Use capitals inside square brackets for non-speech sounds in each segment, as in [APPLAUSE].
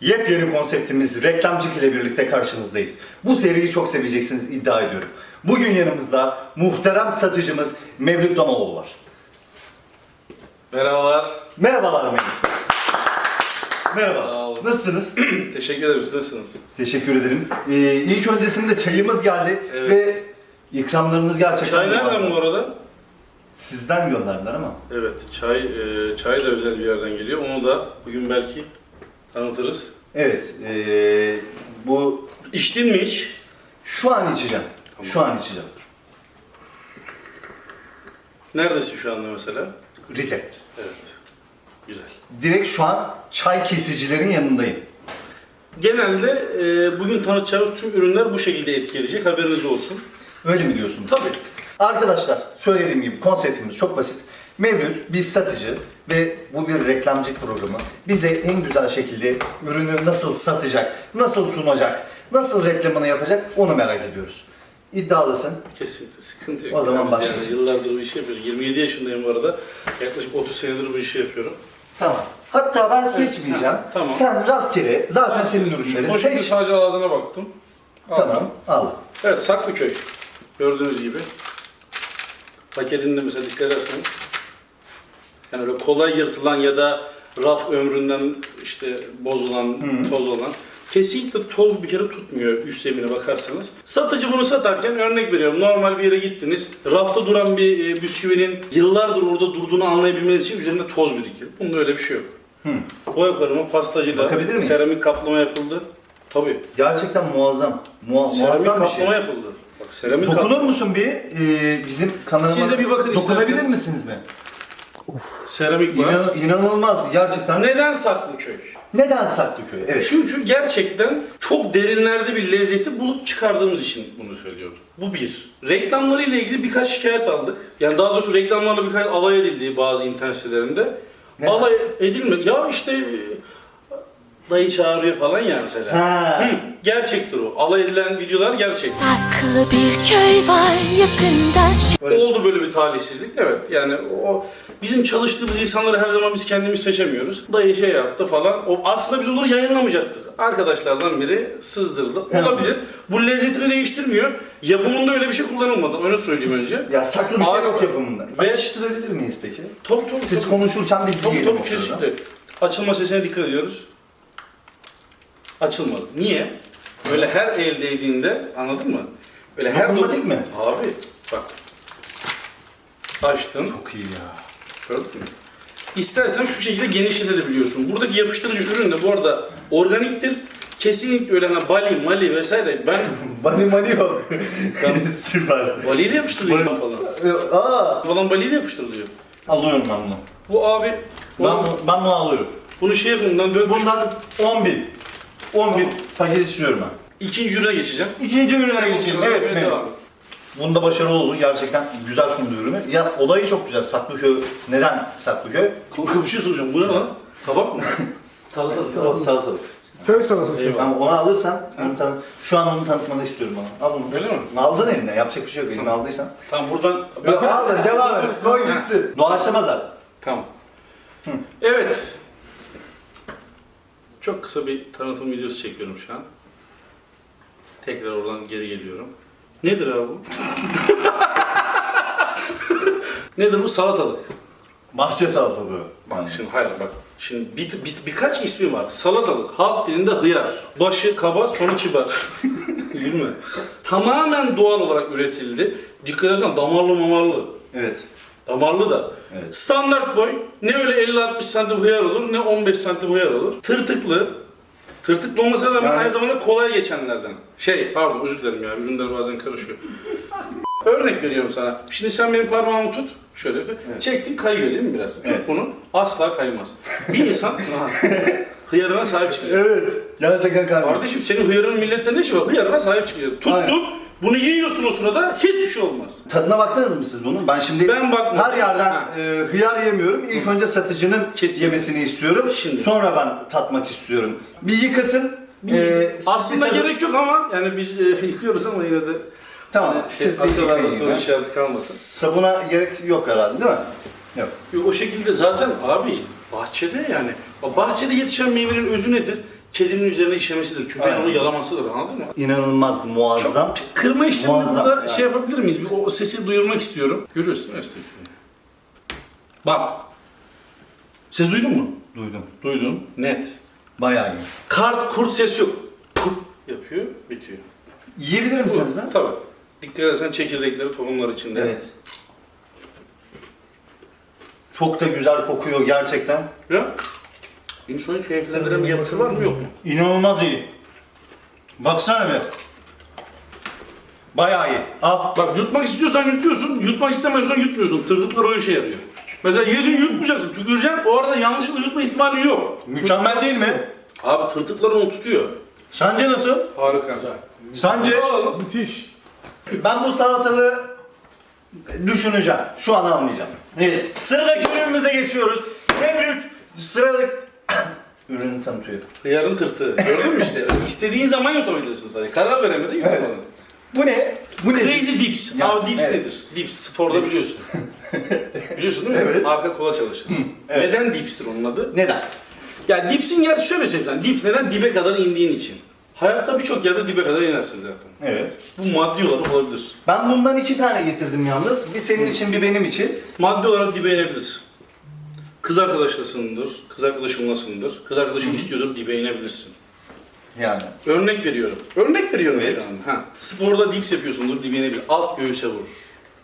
Yepyeni konseptimiz reklamcık ile birlikte karşınızdayız. Bu seriyi çok seveceksiniz iddia ediyorum. Bugün yanımızda muhterem satıcımız Mevlüt Damaoğlu var. Merhabalar. Merhabalar Mevlüt. Merhaba. Nasılsınız? [CLEARS THROAT] Teşekkür ederim. Siz nasılsınız? Teşekkür ederim. Ee, ilk öncesinde çayımız geldi Evet. ve ikramlarınız gerçekten Çay nereden muazzam. bu arada? Sizden gönderdiler ama. Evet, çay e, çay da özel bir yerden geliyor. Onu da bugün belki tanıtırız. Evet, ee, bu İçtin mi hiç? şu an içeceğim. Şu an içeceğim. Neredesin şu anda mesela? Rize. Evet. Güzel. Direkt şu an çay kesicilerin yanındayım. Genelde e, bugün tanıtacağımız tüm ürünler bu şekilde etki edecek. Haberiniz olsun. Öyle mi diyorsunuz? Tabii. Arkadaşlar söylediğim gibi konseptimiz çok basit. Mevlüt bir satıcı ve bu bir reklamcılık programı. Bize en güzel şekilde ürünü nasıl satacak, nasıl sunacak, nasıl reklamını yapacak onu merak ediyoruz. İddialısın. Kesinlikle sıkıntı yok. O zaman Yani başlayalım. yıllardır bu işi yapıyorum. 27 yaşındayım bu arada. Yaklaşık 30 senedir bu işi yapıyorum. Tamam. Hatta ben seçmeyeceğim. ha, tamam. Sen rastgele zaten senin ürünlerin. O şimdi Seç. sadece ağzına baktım. Aldım. Tamam. Al. Evet Saklıköy. Gördüğünüz gibi. Paketinde mesela dikkat edersen yani öyle kolay yırtılan ya da raf ömründen işte bozulan, toz olan kesinlikle toz bir kere tutmuyor üst zemine bakarsanız. Satıcı bunu satarken örnek veriyorum normal bir yere gittiniz. Rafta duran bir e, bisküvinin yıllardır orada durduğunu anlayabilmeniz için üzerinde toz birikir. Bunda öyle bir şey yok. Boya karımı pastacıyla miyim? seramik kaplama yapıldı. Tabii. Gerçekten muazzam. Mua Seramik muazzam bir şey. kaplama yapıldı. Bak seramik Dokunur musun bir e, bizim kanalıma? Siz de bir bakın Dokunabilir isterseniz. misiniz mi? Seramik var. İnan, inanılmaz gerçekten. Neden Saklıköy? Neden Saklıköy? Evet. Çünkü gerçekten çok derinlerde bir lezzeti bulup çıkardığımız için bunu söylüyoruz. Bu bir. Reklamlarıyla ilgili birkaç şikayet aldık. Yani daha doğrusu reklamlarla birkaç alay edildi bazı internet sitelerinde. Ne? Alay edilme. Ya işte dayı çağırıyor falan ya mesela. Ha. Hı, gerçektir o. Alay edilen videolar gerçek. Saklı bir köy var yakında Öyle. Oldu böyle bir talihsizlik. Evet yani o bizim çalıştığımız insanları her zaman biz kendimiz seçemiyoruz. Dayı şey yaptı falan. O aslında biz onları yayınlamayacaktık. Arkadaşlardan biri sızdırdı. Olabilir. Bu lezzetini değiştirmiyor. Yapımında öyle bir şey kullanılmadı. Onu söyleyeyim önce. Ya saklı bir şey yok yapımında. Ve- Açıştırabilir miyiz peki? Top top. Siz konuşurken biz Top yiyelim. top o sırada. kesinlikle. Açılma sesine dikkat ediyoruz. Açılmadı. Niye? Öyle her el değdiğinde anladın mı? Öyle her Dokunmatik mi? Abi bak. Açtın. Çok iyi ya. Gördün mü? İstersen şu şekilde genişletebiliyorsun. Buradaki yapıştırıcı ürün de bu arada organiktir. Kesinlikle öyle hani bali, mali vesaire. Ben [LAUGHS] Bani mani yok. [LAUGHS] Süper. baliyle yapıştırılıyorum Bali- falan. Aa, Falan baliyle yapıştırılıyor. alıyorum ben bunu. Bu abi Ben, ben bunu alıyorum. bunu şey bundan böyle Bundan 10 bin. 10 bin paket istiyorum ben. ikinci ürüne geçeceğim. İkinci ürüne geçelim. Evet, evet. evet. Devam. Bunda başarılı oldu. Gerçekten güzel sundu ürünü. Ya olayı çok güzel. Saklıköy. Neden Saklıköy? Kanka bir şey soracağım. Bu ne lan? Tabak mı? [LAUGHS] Salatalık. Salatalık. Salatalık. Köy salatası. Ama onu alırsan, onu tanı- şu an onu tanıtmanı istiyorum bana. Al bunu. Öyle mi? Aldın eline. Yapacak bir şey yok. Eline aldıysan. Tamam buradan... Al devam et. Koy gitsin. Doğaçlama zaten. Tamam. Evet. Çok kısa bir tanıtım videosu çekiyorum şu an. Tekrar oradan geri geliyorum. Nedir abi bu? [LAUGHS] Nedir bu? Salatalık. Bahçe salatalığı. Bak şimdi hayır bak. Şimdi bir, bir- birkaç ismi var. Salatalık. Halk dilinde hıyar. Başı kaba, sonu kibar. [LAUGHS] Mi? Tamamen doğal olarak üretildi. Dikkat edersen damarlı mamarlı. Evet. Damarlı da. Evet. Standart boy. Ne öyle 50-60 santim hıyar olur ne 15 santim hıyar olur. Tırtıklı. Tırtıklı olmasına rağmen Yani- aynı zamanda kolay geçenlerden. Şey pardon özür dilerim ya ürünler bazen karışıyor. [LAUGHS] Örnek veriyorum sana. Şimdi sen benim parmağımı tut. Şöyle bir. Çektin kayıyor değil mi biraz? Tut bunu. Asla kaymaz. Bir insan [LAUGHS] hıyarına sahip çıkacak. Evet. Gerçekten kalbim. Kardeşim senin hıyarının millette ne işi var? Hıyarına sahip çıkacak. Tuttun. Aynen. Bunu yiyorsun o sırada hiçbir şey olmaz. Tadına baktınız mı siz bunun? Ben şimdi Ben bakmadım. her yerden Ha. e, hıyar yemiyorum. İlk önce satıcının Kesin. yemesini istiyorum. Şimdi. Sonra ben tatmak istiyorum. Bir yıkasın. E, siz Aslında bir tadı- gerek yok ama yani biz e, [LAUGHS] yıkıyoruz ama yine de Tamam. Şey, siz bir akıllarda yıkayın. soru ya. işareti kalmasın. Sabuna gerek yok herhalde değil mi? Yok. Yok, o şekilde zaten abi bahçede yani bahçede yetişen meyvenin özü nedir? Kedinin üzerine işemesidir. Köpeğin Aynen. onu yalamasıdır anladın mı? İnanılmaz muazzam. Çok kırma işlemini Muazzam, yani. şey yapabilir miyiz? Bir o sesi duyurmak istiyorum. Görüyorsun değil mi? Bak. Ses duydun mu? Duydum. Duydun. Net. Bayağı iyi. Kart, kurt ses yok. Kurt yapıyor, bitiyor. Yiyebilir misiniz ben? Tabii. Dikkat edersen çekirdekleri tohumlar içinde. Evet. Çok da güzel kokuyor gerçekten. Ya. İnsanı keyiflendiren bir yapısı var mı yok mu? İnanılmaz iyi. Baksana be. Bayağı iyi. Al. Bak yutmak istiyorsan yutuyorsun, yutmak istemiyorsan yutmuyorsun. Tırtıklar o işe yarıyor. Mesela yedin yutmayacaksın, tüküreceksin. O arada yanlışlıkla yutma ihtimali yok. Mükemmel değil mi? Abi tırtıklar onu tutuyor. Sence nasıl? Harika. Sence? Müthiş. Ben bu salatalığı düşüneceğim. Şu an almayacağım. Evet. Sıradaki ürünümüze geçiyoruz. Mevlüt. Sıradaki... Ürünü tanıtıyor. Hıyarın tırtığı. Gördün mü işte? [LAUGHS] İstediğin zaman yutabilirsin sadece. Karar veremedin yutamadın. Bu ne? Bu ne? Crazy dips. Ya, Abi dips evet. nedir? Dips sporda biliyorsun. [LAUGHS] biliyorsun değil mi? Evet. Arka kola çalışır. Evet. Neden dipstir onun adı? Neden? Ya dipsin yer şöyle söyleyeyim. Dips neden? Dibe kadar indiğin için. Hayatta birçok yerde dibe kadar inersin zaten. Evet. Bu maddi olarak olabilir. Ben bundan iki tane getirdim yalnız. Bir senin için bir benim için. Maddi olarak dibe inebilir. Kız arkadaşlasındır, kız arkadaşınlasındır, kız arkadaşın istiyordur dibe inebilirsin. Yani. Örnek veriyorum. Örnek veriyorum Evet. şu an. Ha. Sporda dips yapıyorsundur dibe inebilir. Alt göğüse vurur.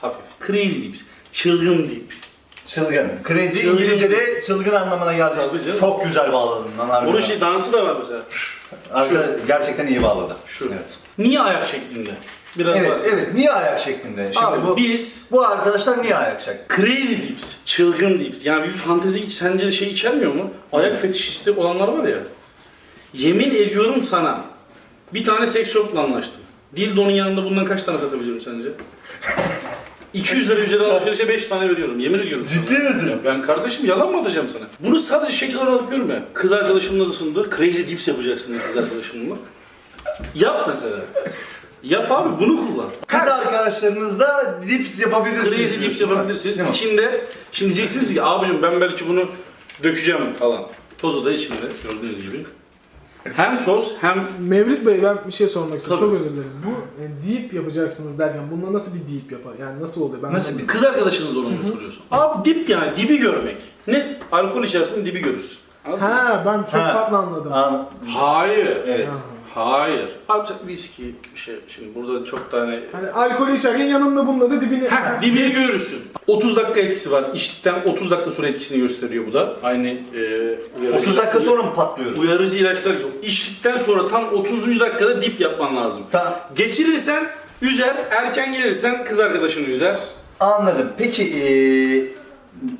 Hafif. Crazy dips. Çılgın dip. Çılgın. Crazy Çılgın. İngilizce'de çılgın anlamına geldi. Tabii. Çok güzel bağladın lan harbiden. Bunun şey dansı da var mesela. Arka- gerçekten iyi bağladı. Şu. Evet. Niye ayak şeklinde? Biraz Evet, bahset. evet. Niye ayak şeklinde? Şimdi Abi bu, biz bu arkadaşlar niye ayak şeklinde? crazy dips, çılgın dips. Yani bir fantezi sence şey içermiyor mu? Ayak fetişisti olanlar var ya. Yemin ediyorum sana bir tane seks shop'la anlaştım. Dildo'nun yanında bundan kaç tane satabiliyorum sence? [LAUGHS] 200 lira üzeri alışverişe 5 tane veriyorum. Yemin ediyorum. sana. Ciddi misin? Ben kardeşim yalan mı atacağım sana? Bunu sadece şekil olarak görme. Kız arkadaşınla ısındır. Crazy dips yapacaksın kız arkadaşınla. Yap mesela. Yap abi bunu kullan. Kız arkadaşlarınızla dips yapabilirsiniz. Crazy dips diyorsun, yapabilirsiniz. değil mi? İçinde şimdi diyeceksiniz ki abicim ben belki bunu dökeceğim falan. Tozu da içinde gördüğünüz gibi. Hem toz hem Mevlüt Bey ben bir şey sormak istiyorum. Tabii. Çok özür dilerim. Bu yani deep yapacaksınız derken bunda nasıl bir deep yapar? Yani nasıl oluyor? Ben Nasıl anlamadım. kız arkadaşınız onu mu soruyorsun? Abi dip yani dibi görmek. Ne? Alkol içersin dibi görürsün. Anladın mı? Ha ben çok Ha. farklı anladım. Aa, Hayır. evet. Ha. Hayır. Abi sen viski bir şey. Şimdi burada çok tane Hani alkolü içerken yanında bununla da dibini... Heh, dibini görürsün. 30 dakika etkisi var. İçtikten 30 dakika sonra etkisini gösteriyor bu da. Aynı e, uyarıcı, 30 dakika sonra mı patlıyoruz? uyarıcı ilaçlar gibi. İçtikten sonra tam 30. dakikada dip yapman lazım. Ta- Geçirirsen üzer, erken gelirsen kız arkadaşını üzer. anladım. Peki eee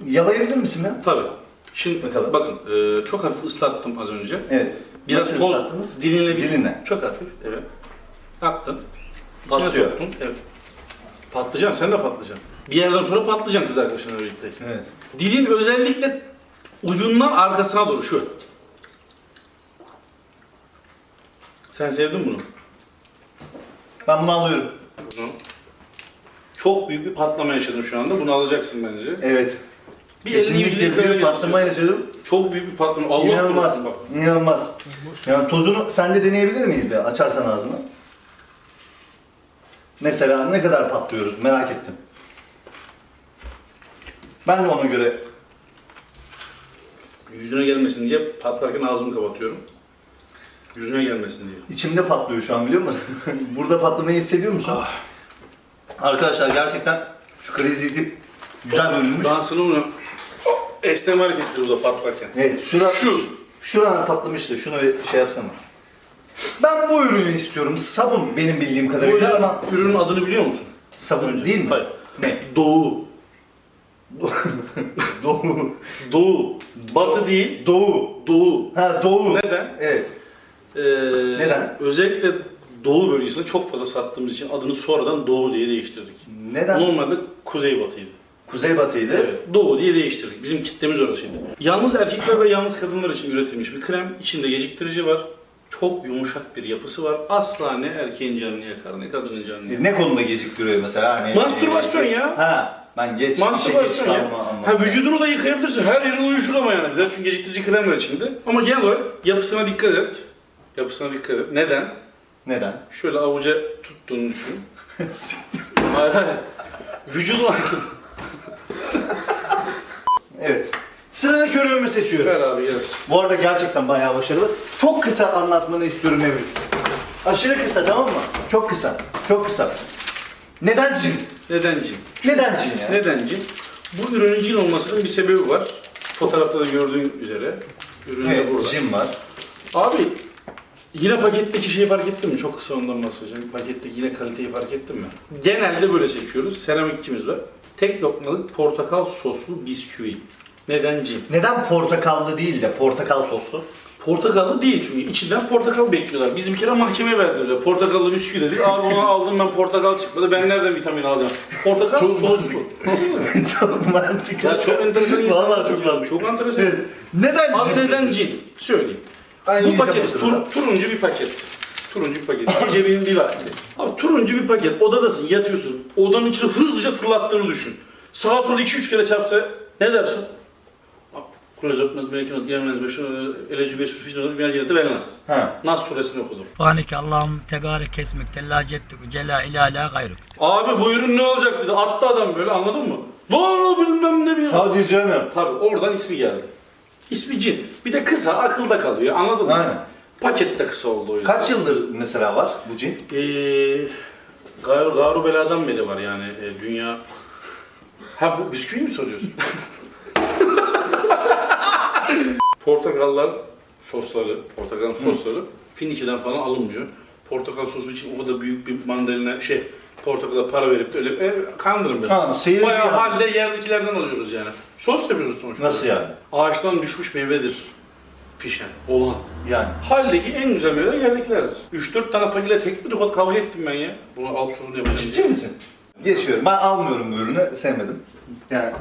yalayabilir misin ben? Tabii. Şimdi Bakalım. bakın e, çok hafif ıslattım az önce. Evet. Biraz Nasıl ıslattınız? dilinle bir. Dilinle. Çok hafif, evet. Attın. İçine Patlıyor. soktun, evet. Patlıcan, sen de patlıcan. Bir yerden sonra patlıcan kız arkadaşınla birlikte. Evet. Dilin özellikle ucundan arkasına doğru şu. Sen sevdin bunu. Ben bunu alıyorum. Bunu. Çok büyük bir patlama yaşadın şu anda. Bunu alacaksın bence. Evet. Bir elini yüzünü Kesinlikle yukarı büyük patlama yaşadım. Çok büyük bir patlama. Allah İnanılmaz. korusun bak. İnanılmaz. Yani tozunu sen de deneyebilir miyiz be? Açarsan ağzını. Mesela ne kadar patlıyoruz merak ettim. Ben de ona göre Yüzüne gelmesin diye patlarken ağzımı kapatıyorum. Yüzüne gelmesin diye. içimde patlıyor şu an biliyor musun? [LAUGHS] Burada patlamayı hissediyor musun? Ah. Arkadaşlar gerçekten şu krizi dip güzel bölünmüş. Dansını bunu esneme hareketleri burada patlarken. Evet şura, Şu. Şuradan patlamıştı. Şunu bir şey yapsana. Ben bu ürünü istiyorum. Sabun benim bildiğim Bu kadarıyla ama ürünün adını biliyor musun? sabun değil mi? Hayır. Ne? Doğu. [LAUGHS] Doğu. Doğu. Batı değil. Doğu. Doğu. Ha doğu. Neden? Evet. Ee, Neden? Özellikle Doğu bölgesinde çok fazla sattığımız için adını sonradan Doğu diye değiştirdik. Neden? Normalde Kuzeybatı'ydı. Kuzeybatıydı. Evet, Doğu diye değiştirdik. Bizim kitlemiz orasıydı. Yalnız erkekler ve yalnız kadınlar için üretilmiş bir krem. İçinde geciktirici var. Çok yumuşak bir yapısı var. Asla ne erkeğin canını yakar ne kadının canını yakar. E, Ne konuda geciktiriyor mesela? Hani, Mastürbasyon ya. Ha, ben geç, Mastürbasyon geç ya. Ha vücudunu da yıkayabilirsin. Her yerini uyuşur ama yani. Biraz çünkü geciktirici krem var içinde. Ama genel olarak yapısına dikkat et. Yapısına dikkat et. Neden? Neden? Şöyle avuca tuttuğunu düşün. [LAUGHS] hayır hayır. Vücudun... evet. Sıradaki ürünümü seçiyorum. Ver abi gelsin. Bu arada gerçekten bayağı başarılı. Çok kısa anlatmanı istiyorum Mevlüt. Aşırı kısa tamam mı? Çok kısa. Çok kısa. Neden cin? Neden cin? Neden cin ya? Neden cin? Bu ürünün cin olmasının bir sebebi var. Fotoğrafta da gördüğün üzere. Ürün de burada. Evet, cin var. Abi yine paketteki şeyi fark ettin mi? Çok kısa ondan bahsedeceğim. Paketteki yine kaliteyi fark ettin mi? Genelde böyle çekiyoruz. Seramikçimiz var. Tek lokmalık portakal soslu bisküvi. Neden cin? Neden portakallı değil de portakal soslu? Portakallı değil çünkü içinden portakal bekliyorlar. Biz bir kere mahkemeye verdiler. Portakallı bisküvi dedik. Abi onu aldım ben portakal çıkmadı. Ben nereden vitamin alacağım? Portakal Çok soslu. [LAUGHS] çok mantıklı. ya çok enteresan. Vallahi çok mantıklı. Çok enteresan. Neden Abi cin? neden cin? Söyleyeyim. Aynı Bu paket tur- turuncu bir paket. Turuncu bir paket. Gecenin bir vakti. Abi turuncu bir paket. Odadasın, yatıyorsun. Odanın içine hızlıca fırlattığını düşün. Sağa sola 2-3 kere çarpsa ne dersin? Kurez öpmez, melekemez, gelmez, başına, eleci bir sürü fişin olur, bir cennete vermez. Ha. Nas suresini okudum. Subhaneke Allahum tebarek esmek tella ceddük cela ilâ gayruk. Abi bu ürün ne olacak dedi. Attı adam böyle anladın mı? La bilmem ne bilmem. Hadi canım. Tabii oradan ismi geldi. İsmi cin. Bir de kısa akılda kalıyor anladın mı? Aynen. Paket de kısa oldu o yüzden. Kaç yıldır mesela var bu cin? Ee, Gar Garu Bela'dan beri var yani e, dünya. Ha bu bisküvi mi soruyorsun? [LAUGHS] Portakallar sosları, portakal sosları Finike'den falan alınmıyor. Portakal sosu için o kadar büyük bir mandalina şey portakala para verip de öyle e, kandırın beni. Tamam, seyirci Bayağı yani. halde yerdekilerden alıyoruz yani. Sos yapıyoruz sonuçta. Nasıl yani? Ağaçtan düşmüş meyvedir pişen olan. Yani. Haldeki en güzel meyveler yerdekilerdir. 3-4 tane fakirle tek bir tokat kavga ettim ben ya. Bunu al sorun yapacağım Ciddi diye. misin? Geçiyorum. Ben almıyorum bu ürünü. Sevmedim. Yani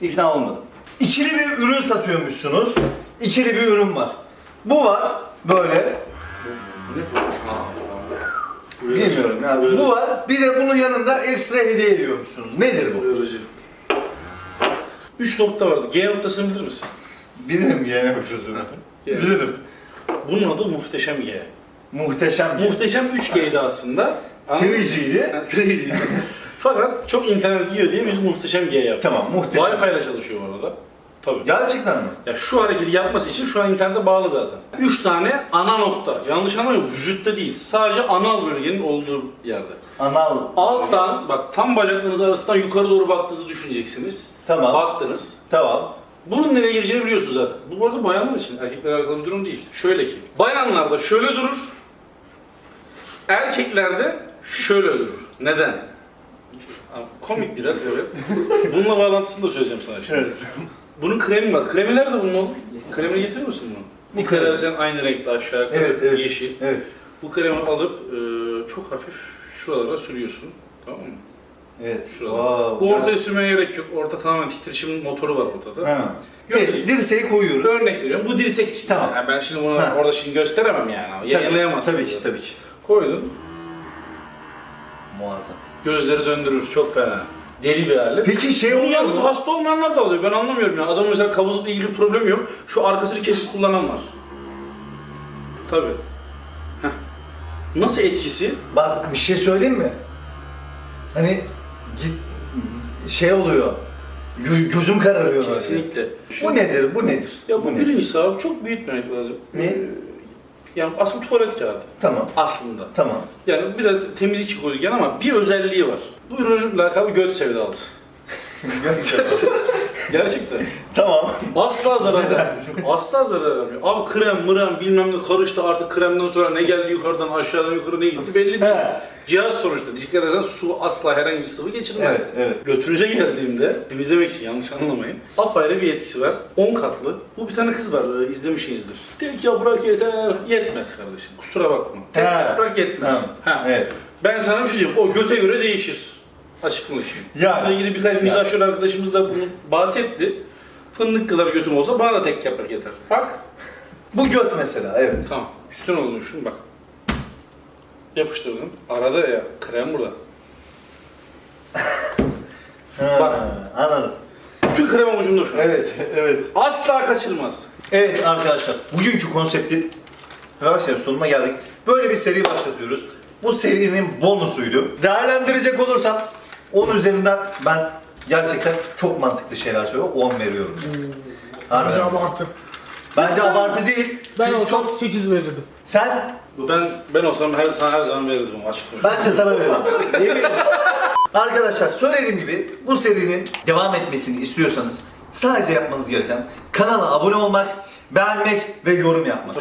ikna olmadım. İkili bir ürün satıyormuşsunuz. İkili bir ürün var. Bu var. Böyle. Ne bu? Ha, Bilmiyorum yani. Bu var. Bir de bunun yanında ekstra hediye ediyormuşsunuz. Nedir bu? Uyarıcı. 3 nokta vardı. G noktasını bilir misin? Bilirim yeğene bakıyorsun. Evet. Bilirim. Bunun adı muhteşem G. Muhteşem. Muhteşem 3G'ydi aslında. Anladın mı? 3G'ydi. Ha, 3G'ydi. [LAUGHS] Fakat çok internet yiyor diye biz muhteşem G yaptık. Tamam muhteşem. Wi-Fi ile çalışıyor bu arada. Tabii. Gerçekten mi? Ya şu hareketi yapması için şu an internete bağlı zaten. 3 tane ana nokta. Yanlış anlamayın vücutta değil. Sadece anal bölgenin olduğu yerde. Anal. Alttan bak tam bacaklarınız arasından yukarı doğru baktığınızı düşüneceksiniz. Tamam. Baktınız. Tamam. Bunun nereye gireceğini biliyorsunuz zaten. Bu bu arada bayanlar için, erkeklerle alakalı bir durum değil. Şöyle ki, bayanlarda şöyle durur, erkeklerde şöyle durur. Neden? Abi, Komik biraz evet. [LAUGHS] Bununla bağlantısını da söyleyeceğim sana şimdi. Evet. Bunun kremi var. Kremi nerede bunun oğlum? Kremi getirir misin bunu? Bu krem. sen aynı renkte aşağı yukarı Evet, evet. yeşil. Evet. Bu kremi alıp e, çok hafif şuralara sürüyorsun. Tamam mı? Evet. Şuralara. Wow. Bu ortaya sürmeye gerek yok. Orta tamamen titreşimin motoru var ortada. Ha. Yok. Evet, dirseği koyuyoruz. Örnek veriyorum. Bu dirsek için. Tamam. Yani ben şimdi bunu Ha. orada şimdi gösteremem yani. Yayınlayamazsın. Tabii ki, tabii ki. Koydum. Muazzam. Gözleri döndürür. Çok fena. Deli bir alet. Peki şey Bunu oluyor yalnız mu? hasta olmayanlar da alıyor. Ben anlamıyorum ya. Adamın mesela kabızlıkla ilgili bir problem yok. Şu arkasını kesip kullanan var. Tabii. Heh. Nasıl etkisi? Bak bir şey söyleyeyim mi? Hani şey oluyor. Gö- gözüm kararıyor böyle. Kesinlikle. Bu nedir? Bu nedir? Ya bu nedir? birincisi abi çok büyütmemek lazım. Ne? Ee, Yani aslında tuvalet kağıdı. Tamam. Aslında. Tamam. Yani biraz temizlik koyurken ama bir özelliği var. Bu ürünün lakabı göt sevdalı. [LAUGHS] [LAUGHS] Gerçekten. tamam. Asla zarar vermiyor. Asla zarar vermiyor. Abi krem mırem bilmem ne karıştı artık kremden sonra ne geldi yukarıdan aşağıdan yukarı ne gitti belli değil. He. Cihaz sonuçta. Dikkat edersen su asla herhangi bir sıvı geçirmez. Evet, evet. Götünüze geldiğimde temizlemek için yanlış anlamayın. Apayrı bir etkisi var. 10 katlı. Bu bir tane kız var e, izlemişsinizdir. Tek yaprak yeter. Yetmez kardeşim. Kusura bakma. Tek He. yaprak yetmez. Tamam. Ha. Evet. Ben sana bir şey diyeyim. O göte göre değişir. Açık konuşayım. Yani. Bununla ilgili birkaç mizahşör arkadaşımız da bunu bahsetti. Fındık kadar götüm olsa bana da tek yaprak yeter. Bak. Bu göt mesela. Evet. Tamam. Üstten olduğunu düşün bak. Yapıştırdım. Arada ya krem burada. Ha, Bak. Anladım. Bütün krem avucumda şu an. Evet. Evet. Asla kaçırmaz. Evet arkadaşlar. Bugünkü konsepti Arkadaşlar sonuna geldik. Böyle bir seri başlatıyoruz. Bu serinin bonusuydu. Değerlendirecek olursam 10 üzerinden ben gerçekten çok mantıklı şeyler söylüyorum. 10 veriyorum. Harbiden. Bence abartı. Bence abartı değil. Ben Çünkü olsam çok... 8 verirdim. Sen Ben ben olsam her sana her zaman verirdim açık konuşayım. Ben de sana. Yemin ederim. Arkadaşlar söylediğim gibi bu serinin devam etmesini istiyorsanız sadece yapmanız gereken kanala abone olmak, beğenmek ve yorum yapmak.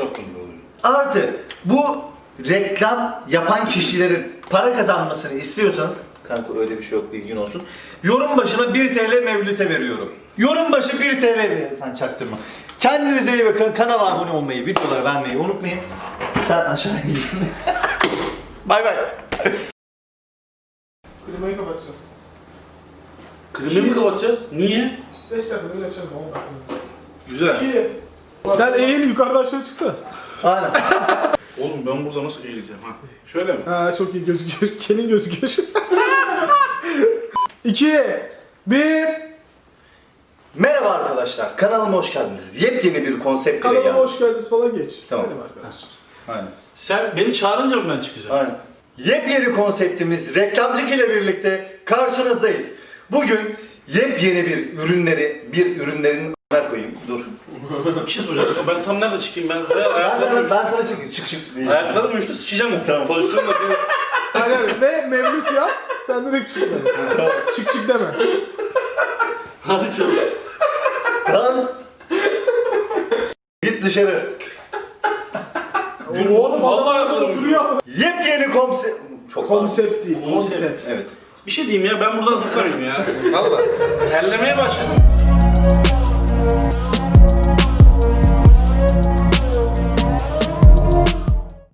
Artı bu reklam yapan kişilerin para kazanmasını istiyorsanız Kanka öyle bir şey yok bilgin olsun. Yorum başına 1 TL Mevlüt'e veriyorum. Yorum başı 1 TL. Sen çaktırma. Kendinize iyi bakın. Kanala abone olmayı, videoları beğenmeyi unutmayın. Sen aşağıya gidin. bay bay. Klimayı kapatacağız. Klimayı mı kapatacağız? Niye? 5 dakika böyle açalım 10 dakika. Güzel. 2 Sen eğil yukarıdan aşağı çıksana. Aynen. [LAUGHS] Oğlum ben burada nasıl eğileceğim ha? Şöyle mi? Ha çok iyi gözüküyor. [LAUGHS] Kelin gözüküyor. [LAUGHS] 2 1 Merhaba arkadaşlar, kanalıma hoş geldiniz. Yepyeni bir konsept ile Kanalıma geldim. hoş geldiniz falan geç. Tamam. Merhaba arkadaşlar. Aynen. Sen beni çağırınca mı ben çıkacağım? Aynen. Yepyeni konseptimiz Reklamcık ile birlikte karşınızdayız. Bugün yepyeni bir ürünleri, bir ürünlerin a**ına koyayım. Dur. Bir şey soracağım. Ben tam nerede çıkayım ben? [LAUGHS] Ben Ben ayaklarım, sana, ben sana çık çık çık diyeceğim. ayaklarım uyuştu sıçacağım. Tamam. Pozisyonla [LAUGHS] Aynen. Ve mevlüt yap. Sen direkt çık deme. çık çık deme. Hadi çabuk. Lan! Git dışarı. Oğlum adam Vallahi yapıyorum. oturuyor. Yepyeni konsept... Çok. Konsept değil. Konsept. Konsept. Evet. Bir şey diyeyim ya ben buradan zıplamayayım ya. Valla. Terlemeye başladım.